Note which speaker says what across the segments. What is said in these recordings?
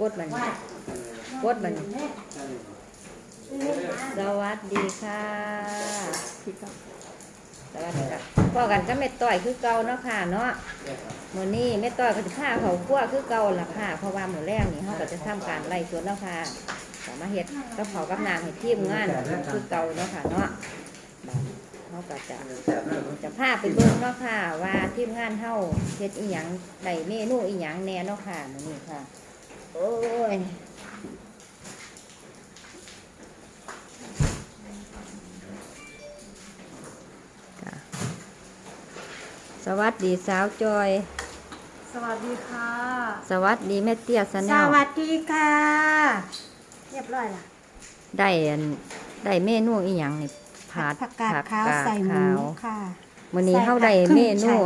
Speaker 1: กดมันกดมันสวัสดีค่ะสวัสดีค่ะพ่อกันก็แม่ต้อยคือเก่าเนาะค่ะเนาะมือนี้แม่ต้อยก็จะพาเขาคั่วคือเก่าละค่ะ เพราะว่ามื้อแรกนี่เฮาก็จะทำการไล่สวนแล้วค่ะก็มาเฮ็ดกับเขากับนางให้ทีมงานคือเก่าเนาะค่ะเนาะเฮาก็จะจะพาไปเบิ่งเนาะค่ะ ว่าทีมงานเฮาเฮ็ดอีหยังได้เมนูอีหยังแน่เนาะค่ะมือนี้ค่ะ โอ้ยจ้ะสวัสดีสาวจอย
Speaker 2: สวัสดีค่ะ
Speaker 1: สวัสดีแม่เตี้ยสแน
Speaker 2: ส
Speaker 1: ล
Speaker 2: วัสดีค่ะ เรียบร้อยละ
Speaker 1: ได้อันได้เมนูอีหยังนี่ผัด
Speaker 2: ผักกาด
Speaker 1: ผั
Speaker 2: ขาวใส่หมู
Speaker 1: ขาว
Speaker 2: ค่ะ
Speaker 1: มื้อนี้เฮาได้
Speaker 2: ใส่ผัก
Speaker 1: เม
Speaker 2: ครึ่ง
Speaker 1: นู
Speaker 2: ไข่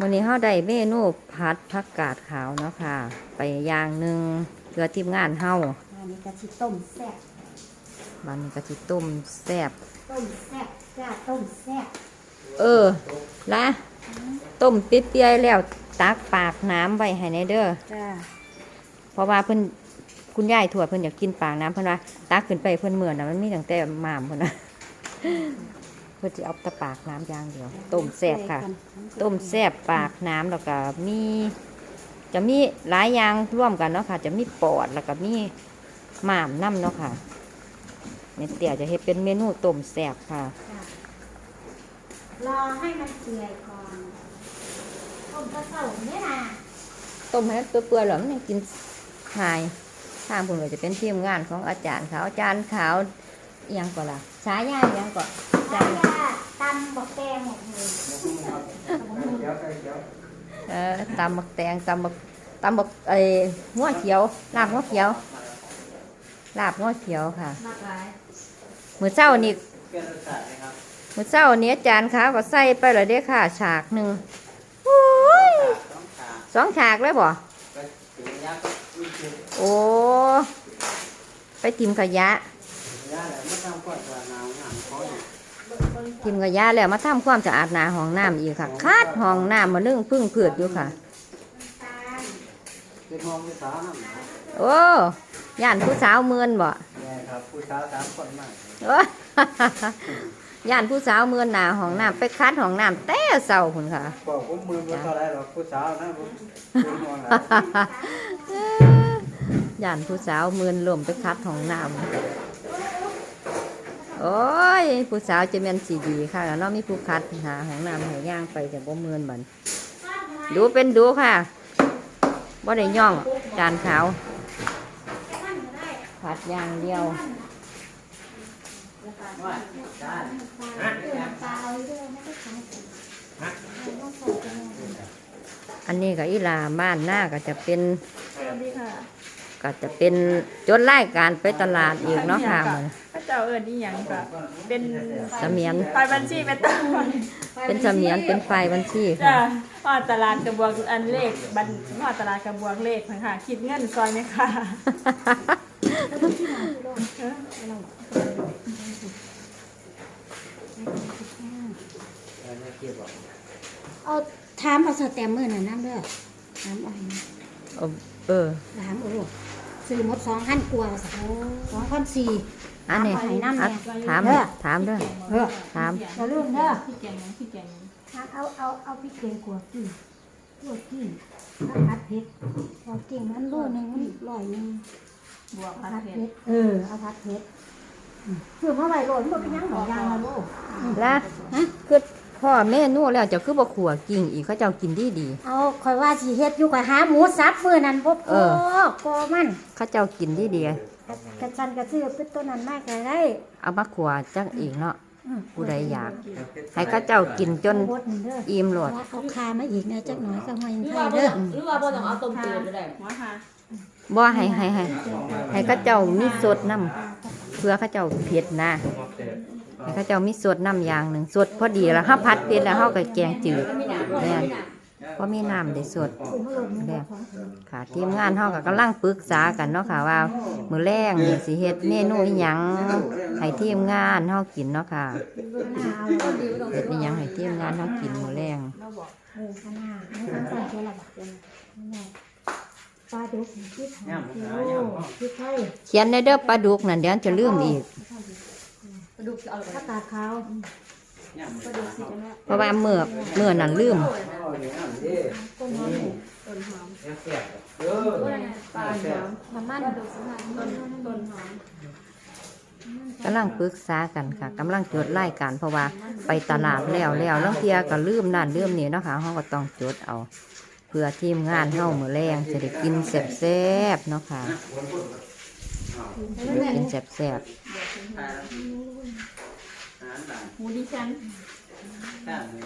Speaker 1: วันนี้เฮาได้เมนูผัดผักกาดขาวเนาะค่ะ ไปอย่างหนึ่งเพื่อทีมงานเฮา
Speaker 2: อันนี้กะทิต้มแซ่บ
Speaker 1: มันก็สิต้มแซ่บ
Speaker 2: ต้มแซ่บจ้าต้มแซ่บ
Speaker 1: เออละต้มเปี๊ยๆแล้วตักปากน้ำไว้ให้ในเด้อ
Speaker 2: จ้า
Speaker 1: เพราะว่าเพิ่นคุณยายถวดเพิ่นอยากกินปากน้ำเพิ่นว่าตักขึ้นไปเพิ่นเหมือนน่ะมันมีตั้งแต่หม่ามเพิ่นนะ เพิ่นสิเอาแต่ปากน้ำอย่างเดียวต้มแซ่บค่ะ ต้มแซ่บปากน้ำแล้วก็มีจะมีหลายอย่างร่วมกันเนาะค่ะ จะมีปอดแล้วก็มีหม่ามน้ำเนาะค่ะเมเตียจะเฮ็ดเป็นเมนูต้มแซ่บค่ะ
Speaker 2: จ้ารอให้มันเปื่อยก่อนต้มกระเซ้าเนี่ยนะ
Speaker 1: ต้มให้ตัวเปื่อยๆหรอมันยังกินหายทางผมเลยจะเป็นทีมงานของอาจารย์ขาวอาจารย์ขาวอิห ยังก่อนล่ะฉายาอิหยังก่อนอาจา
Speaker 2: จ้าร
Speaker 1: ย์
Speaker 2: ตำบอกแกงหมดเลย
Speaker 1: เออตำบักแตงตำบักตำบักไอ้หัวเขียวลาบหัวเขียวลาบหัวเขียวค่ะ
Speaker 2: มากหลาย
Speaker 1: มื้อเช้านี่มื้อเช้านี้อาจารย์ขาวก็ใส่ไปและเด้อค่ะ ฉากหนึ่งโอ้ยสองฉากเลยบ่โอ้ไปทิมขยะ ทิมกระยาแล้วมาทำความสะอาดหนาห้องน้ำอีกค่ะ คาดห้องน้ำมานึ่งพึ่งพืชอยู่ค่ะ
Speaker 2: ตาล
Speaker 3: เป็นมองผู้สาวนั่นนะ
Speaker 1: โอ้ย่านผู้สาวเมือนบ่
Speaker 3: แม่ครับผู้สาวสามคนมาก
Speaker 1: โอ้ย่านผู้สาวเมือนหนาห้องน้ำไปคัดห้องน้ำแต่เศร้าคุณค่ะ
Speaker 3: บอกผมมือมาเท่าไรหรอกผู้สาวนะผมคุณมองอะไร
Speaker 1: ย่านผู้สาวเมือนลมไปคัดห้องน้ำ โอ้ย ผู้สาวจะเป็นสีดีค่ะแล้วเนาะมีผู้คัดหาห้องน้ำให้ย่างไปแต่บ่เมือนบันดูเป็นดูค่ะบ่ได้ย่องจานขาวผัดอย่างเดียวอันนี้ก็อีหลาบ้านหน้าก็จะเป็น
Speaker 4: สวัสดีค่ะ
Speaker 1: ก็จะเป็นจดรายการไปตลาดอีกเนาะค่ะเหมือน
Speaker 4: พระ เจ้าเอิญนี่ยังก็เป็น
Speaker 1: เสมียน
Speaker 4: ฝ่ายบัญชีเป็นต้น
Speaker 1: เป็นเสมียนเป็นไฟบัญชี
Speaker 4: จ้ะ
Speaker 1: ค่ะ
Speaker 4: ว่าตลาดกระบวงอันเลขบันว่าตลาดกระบวงเลขค่ะคิดเงินซอยไหมค่ะ
Speaker 2: เอาถามเอาสแตมเมอร์น่ะน้ำเด้อถามเอาให้นะ
Speaker 1: เออเออ
Speaker 2: ถามโอ้ ซื้อหมดสองพันกว่าสักสองพันสี่
Speaker 1: อันนี้
Speaker 2: ถามเอาให้น้ำ
Speaker 1: อะ
Speaker 2: เนี่ย
Speaker 1: ถาม
Speaker 2: เด้อ
Speaker 1: ถามด้วย
Speaker 2: เออ
Speaker 1: ถาม
Speaker 2: อย่าลืมเด้อ
Speaker 4: พี่แกงยังพี่แกงยัง
Speaker 2: เอาเอาเอาพริกเกลือกวกิ้งกวกิ้งถ้าผัดเผ็ดกวกิ้งมันโลหนึงมันร้อยหนึง
Speaker 4: บวกพั
Speaker 2: ผั
Speaker 4: น
Speaker 2: ด
Speaker 4: เพช
Speaker 2: เผ็
Speaker 4: ร
Speaker 2: ดเออเอาผัดเผ็ดอืมคือเมื่อไหร่โหลดมันเป็นหยังหน่อยยางละโลก
Speaker 1: แล้วคือ พ่อแม่นู่แล้วเจะคือบ่ขัวกิ่งอีกเขาเจ้ากินดีดี
Speaker 2: เอาคอยว่าสิเฮ็ดอยู่กับหาหมูสับมื้อนั้นบ่พ
Speaker 1: เอ
Speaker 2: อ
Speaker 1: อ
Speaker 2: กอมัน
Speaker 1: เขาเจ้ากินดีดี
Speaker 2: กระชันกระซื้อเป็นต้นนั้นมากก็ได้
Speaker 1: เอามาขัวจังอีกเนาะ
Speaker 2: อืม
Speaker 1: ผู้ใดอยาก ให้เขาเจ้ากินจน
Speaker 2: บดนี่เด้อ
Speaker 1: อิ่มโหลด
Speaker 2: เอาคามาอีกนะจักหน่อยก็ห้อย
Speaker 5: หรือ
Speaker 2: ไท
Speaker 5: ว่ายบ่
Speaker 2: เด้อ
Speaker 5: ต้องหรือว่าบ่ต้องเอาต้มจืดก็ได้
Speaker 4: หัวค่ะ
Speaker 1: บ่ให้ให้ให้ให้เขาเจ้ามีสดน้ำเพื่อเขาเจ้าเผ็ดนะให้เขาเจ้ามีสวดน้ำอย่างหนึ่งสวดพอดีแล้วเฮาผัดเผ็ดแล้วเฮาก็แกงจืดแม่นเพราะมีน้ำได้สดแบบค่ะทีมงานเฮาก็กำลังปรึกษากันเนาะค่ะว่ามื้อแรงนี่สิเฮ็ดเมนูอีหยังให้ทีมงานเฮากินเนาะค่ะเฮ็ดอีหยังให้ทีมงานเฮากินมื้อแรง
Speaker 2: ปลาดุกที่ทานกิโลที่ไทย
Speaker 1: เขียนในเด้อปลาดุกนั่นเดี๋ยวจะลืมอีก
Speaker 4: ดูกเอา
Speaker 2: ผักกาดขาว
Speaker 3: ย่ำ
Speaker 4: กระดูกสิจังว่า
Speaker 1: เพราะว่าเมื่อเมื่อนั้นลืม
Speaker 3: เอาอย่างนั้นดิ
Speaker 2: ต้นหอม
Speaker 4: ต้นหอม
Speaker 3: แซ่บๆเออ
Speaker 4: ปลาหอม
Speaker 2: น้ำมัน
Speaker 4: กระดูกสัมผัสต้นต้นหอม
Speaker 1: กำลังปรึกษากันค่ะกำลังจดรายการเพราะว่าไปตลาดแล้วแล้วลางเทียก็ลืมนั่นลืมนี่เนาะค่ะเฮาก็ต้องจดเอา เพื่อทีมงานเฮามื้อแรงจะได้กินแซ่บๆเนาะค่ะได้ กินแซ่บ
Speaker 3: อาหารต่าง
Speaker 4: หมูดิฉัน
Speaker 3: แซ่บเลย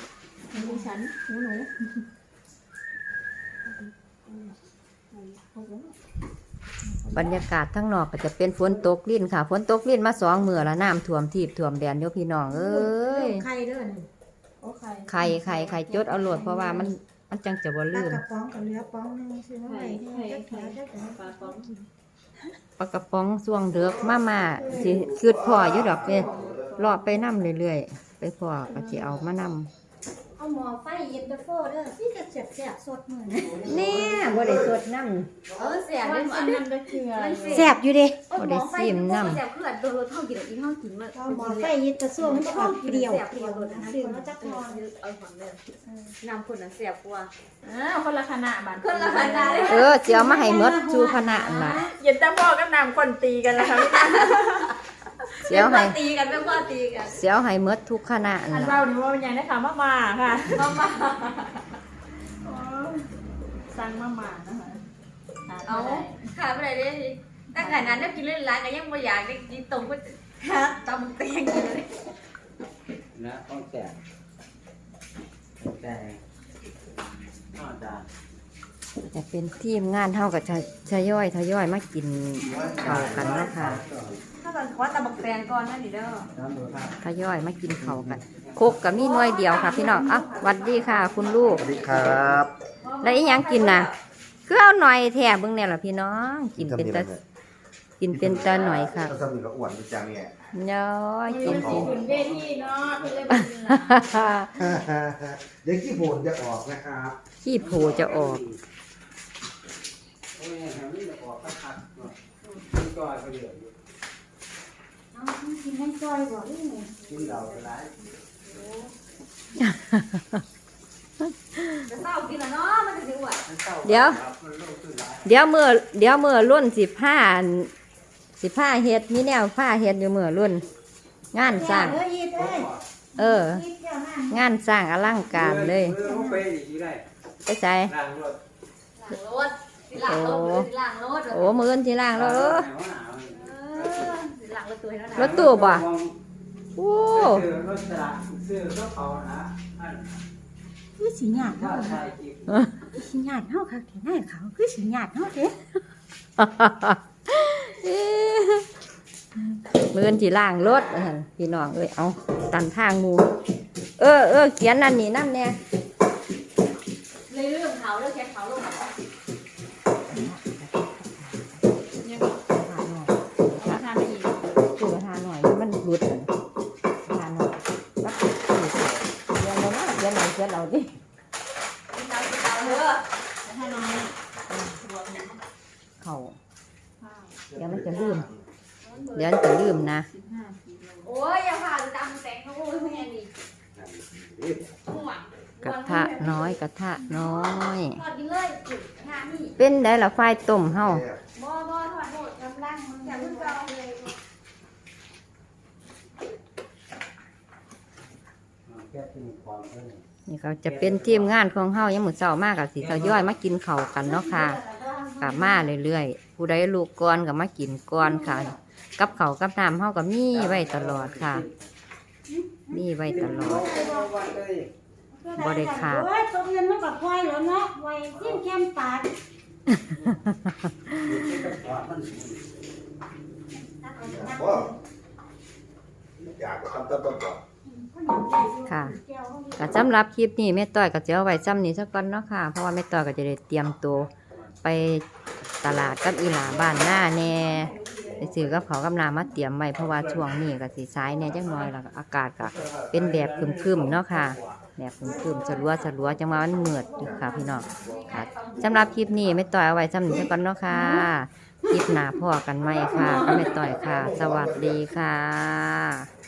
Speaker 4: หมูดิฉันหมูหนู
Speaker 1: ๆบรรยากาศทั้งนอกก็จะเป็นฝนตกลิ้นค่ะฝนตกลิ้นมาสองมื้อแล้วน้ำท่วมทีบท่วมแดนเดี๋ยวพี่น้องเอ้ย
Speaker 2: ไข่เด้อนี่
Speaker 4: โอ้ไข่
Speaker 1: ไข่ไข่ไข่จดเอาโหลดเพราะว่ามันมันจังจะบ่
Speaker 2: ปลา
Speaker 1: ลืม
Speaker 2: กระป๋องกับเหลือป๋องหนึงซื้อมาไว้ให้จักแถวจักแถว
Speaker 4: ปลาปอง
Speaker 1: ปลากระป๋องส่วงเดือกมามาสิคืดพ่ออยู่ดอกเนี่ยรอไปนํเรื่อยๆ ไปพ่อก็สิเอามานํ
Speaker 2: เอาหม้อไฟเย็นตาโฟเด้อที่จะแซ่บๆสดมื้อนี้
Speaker 1: เนี่ยบ่ได้สดน้
Speaker 5: เออเสีย
Speaker 4: มั
Speaker 5: ได้
Speaker 4: น
Speaker 5: หม
Speaker 4: อั
Speaker 5: ด
Speaker 4: นนั้นก็คืออะไรำ
Speaker 1: แซ่บอยู่เด้
Speaker 5: โอ้
Speaker 1: บ่
Speaker 5: หม
Speaker 1: ได้
Speaker 5: อไฟ
Speaker 1: ซิม
Speaker 5: มัน
Speaker 1: น้
Speaker 5: ก็เสียเพื่อนโดนรถเท่ากินอีกเท่ากินมา
Speaker 2: เอาหม้อไฟเย็นตาซ่วงมันก็ออกเปรี้ยวเปรี้ยวซื้อมาจักหม้อ
Speaker 5: เอาของเลยนำคนน่ะเสียกว่า
Speaker 4: อ้าวคนละคณะบัน
Speaker 5: คนละคณะเลยำ
Speaker 1: เออสิเอามาให้หมดสู่คณะนั่นล่ะ
Speaker 4: เย็นแต่พ่อกับนำคนตีกันแล้วครั บ
Speaker 1: สิเอาให้
Speaker 5: ตีกันไม่ว่าตีกัน
Speaker 1: สิเอาให้หมดทุกคณะ
Speaker 4: อั
Speaker 1: นั่
Speaker 4: น
Speaker 1: น
Speaker 4: เรา
Speaker 1: ล่ะ
Speaker 4: หนูว่าเป็นยังได้ค่ะมามาค่ะ
Speaker 5: มามา
Speaker 4: สั่งมามานะคะห
Speaker 5: เอา
Speaker 4: ได้
Speaker 5: ขาไปไหนได้ตั้งแต่นั้นกินเล่นร้านก็ยังไม่อยากได้กินตรงก็ฮะตำเตียงกินเลย
Speaker 3: นะต้องแซ่บแซ่บนอกจาก
Speaker 1: จะเป็นทีมงานเฮาก็จะทยอยทยอยมากินข้าวกันเนาะค่ะ
Speaker 5: ถ้าตอนขอตำบักแตงก่อนนั่นดิเด้อ
Speaker 3: น้ำดูท่า
Speaker 1: ทยอยมากินข้าวกันโคกก็มีหน่วยเดียวค่ะ พี่น้องอะหวัดดีค่ะ คุณลูก
Speaker 6: สวัสดีครับ
Speaker 1: แล้วอีหยังกินน่ะ คือเอาหน่อยแท้เบิ่งแน่ล่ะพี่น้อง กินเป็นตากินเป็นตาหน่อยค่ะ
Speaker 6: ถ้าทำนี่ก็อ้วนไปจังเนี่ย
Speaker 1: น้อยกินกิน
Speaker 4: ขุนเวทีเนาะเป็นเลยบันล่ะ
Speaker 6: เดี๋ยวขี้โผล่จะออกนะครับ
Speaker 1: ขี้โผจะออก
Speaker 3: โอ้ยแถวนี้จะออกคักๆเนาะกินก้อยก็เหลืออยู่
Speaker 2: เอากินให้จอยบ่นี่
Speaker 3: กินเหล้าก็ได้
Speaker 5: จะเศร้ากินแล้วเนาะมันจะถึงว่า
Speaker 3: มันเศร้า
Speaker 1: เดี๋ยว
Speaker 3: มันโลกขึ้นหลาย
Speaker 1: เดี๋ยวมือเดี๋ยวมือรุ่นสิบห้าสิบห้าเฮ็ดมีแนวผ้าเฮ็ดอยู่มือรุ่น งานสร้าง
Speaker 2: เด้อยีดเอ้ย
Speaker 1: เออ
Speaker 2: ยีดเจ้าน้ำ
Speaker 1: งานสร้างอลังการเลย
Speaker 3: เออเขาไปอีกได้
Speaker 1: ไปใส่
Speaker 3: ล้างรถ
Speaker 5: หลังรถสิหลังรถสิหลังรถ
Speaker 1: โอ้มืออื่นที่ล่างแล้วเออ
Speaker 5: สิห ลังรถตัวนั้น
Speaker 1: รถตู้บ่โอ้
Speaker 3: ซื้อรถสละซื้อรถเขานะอัน
Speaker 2: คือสิหยาด
Speaker 3: ว่า
Speaker 2: เฮา
Speaker 3: ชายกิน
Speaker 2: สิหยาดเฮาค่ะแค่ไหนเขาคือสิหยาดเฮาเด้
Speaker 1: มืออื่นที่ล่างรถว่าซั่นพี่น้องเอ้ยเอาตันทางหมูเออเออเขียนนั่นนี่นั่นแน่
Speaker 5: เลยเรื่องเขาเรื่องแค่เขาลง
Speaker 4: ก
Speaker 1: ระทะน้อยกระทะน้อย
Speaker 5: ทอดกินเลยจุดงานนี่
Speaker 1: เป็นได้ละไฟต้มเฮา
Speaker 5: บ่บ่ทอดโหดกำลังมันอย่าเพิ่งเอาเลย
Speaker 3: แค่กินของเท่านี้
Speaker 1: นี่ก็จะเป็นทีมงานของเฮายังหมดเช้ามากกับสิทยอยมากินข้าวกันเนาะค่ะกลับมาเรื่อยๆผู้ใดลูกก่อนก็มากินก่อนค่ะ กับข้าวกับน้ำเฮาก็มีไว้ตลอดค่ะ มีไว้ตลอด
Speaker 3: วันเลย
Speaker 1: บ่ได้ขาด
Speaker 2: โอ้ยตกเงินมันก็ปล่อยแล้วเนาะไว้จิ้มแก้มปาก
Speaker 3: กินกับขวดมัน
Speaker 6: ว่าอยากจะทำต้นต้นก่อน
Speaker 1: ค่ะก็สำหรับคลิปนี้แม่ต้อยก็จะเอาไว้ซ้ำนี้ซะก่อนเนาะค่ะ เพราะว่าแม่ต้อยก็จะได้เตรียมตัวไปตลาดกับอีหลาบ้านหน้าแน่ ไปซื้อกับเขาวกำนามาเตรียมไว้เพราะว่าช่วงนี้ก็สีสายเน่จังน้อยแล้วก็อากาศก็เป็นแบบครึมๆเนาะค่ะ แบบคืมๆสลัวสลัวจังว่ามันเหมือดอยู่ค่ะพี่น้องค่ะสำหรับคลิปนี้ไม่ต่อยเอาไว้สำหรับก่อนเนาะค่ะคลิปหน้าพ่อกันไหมค่ะก็ไม่ต่อยค่ะ สวัสดีค่ะ